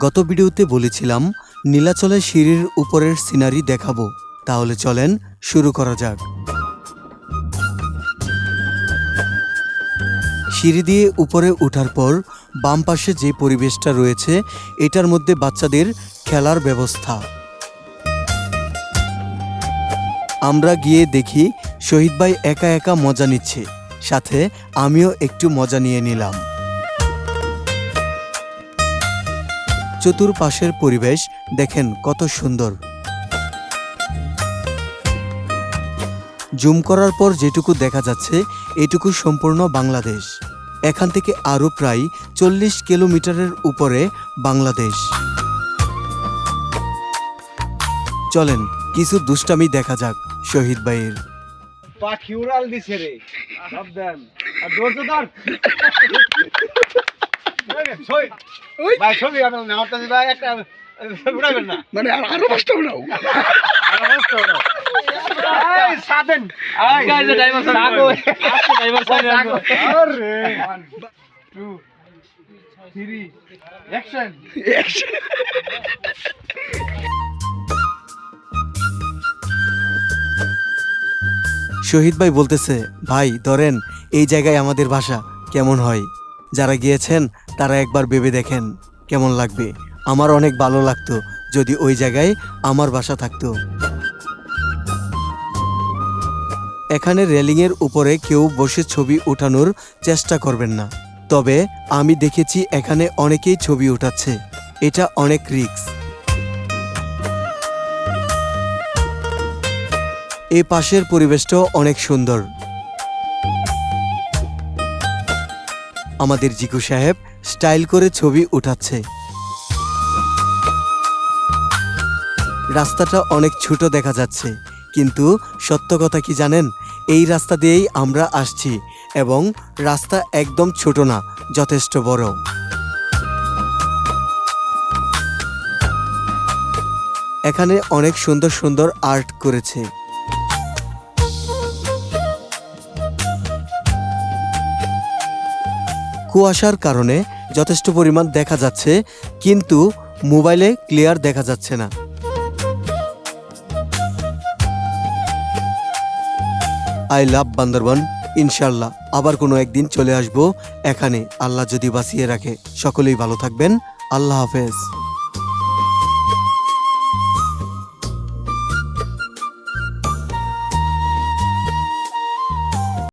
গত ভিডিওতে বলেছিলাম, নীলাচলের সিঁড়ির উপরের সিনারি দেখাবো। তাহলে চলেন শুরু করা যাক। সিঁড়ি দিয়ে উপরে ওঠার পর বাম পাশে যে পরিবেশটা রয়েছে, এটার মধ্যে বাচ্চাদের খেলার ব্যবস্থা। আমরা গিয়ে দেখি শহীদ ভাই একা একা মজা নিচ্ছে। সাথে আমিও একটু মজা নিয়ে নিলাম। চতুর্পাশের পরিবেশ দেখেন কত সুন্দর। জুম করার পর যেটুকু দেখা যাচ্ছে, এটুকু সম্পূর্ণ বাংলাদেশ। এখান থেকে আরও প্রায় চল্লিশ কিলোমিটারের উপরে বাংলাদেশ। চলেন, কিছু দুষ্টামি দেখা যাক শহীদ ভাইয়ের। পাখি উড়াল দিছে রে। আর ভাই ছবি আমার নামটা ভাই একটা উড়াবেন না। মানে আরও পাঁচটা উঠাও এই, সাধেন। এই, Guys, the driver side সাগো। Ask the driver side and go. আরে। টু অ্যাকশন শহীদ ভাই বলতেছে ভাই ধরেন এই জায়গায় আমাদের ভাষা কেমন হয়? যারা গিয়েছেন, তারা একবার ভেবে দেখেন কেমন লাগবে। আমার অনেক ভালো লাগতো যদি ওই জায়গায় আমার বাসা থাকতো। এখানে রেলিংয়ের উপরে কেউ বসে ছবি ওঠানোর চেষ্টা করবেন না। তবে আমি দেখেছি এখানে অনেকেই ছবি উঠাচ্ছে। এটা অনেক রিক্স এই পাশের পরিবেশটাও অনেক সুন্দর। আমাদের জিকু সাহেব স্টাইল করে ছবি উঠাচ্ছে। রাস্তাটা অনেক ছোট দেখা যাচ্ছে, কিন্তু সত্য কথা কি জানেন? এই রাস্তা দিয়েই আমরা আসছি এবং রাস্তা একদম ছোট না, যথেষ্ট বড়। এখানে অনেক সুন্দর সুন্দর আর্ট করেছে। কুয়াশার কারণে যথেষ্ট পরিমাণ দেখা যাচ্ছে, কিন্তু মোবাইলে ক্লিয়ার দেখা যাচ্ছে না। আই লাভ বান্দরবান ইনশাল্লাহ আবার কোনো একদিন চলে আসব এখানে। আল্লাহ যদি বাঁচিয়ে রাখে। সকলেই ভালো থাকবেন। আল্লাহ হাফেজ।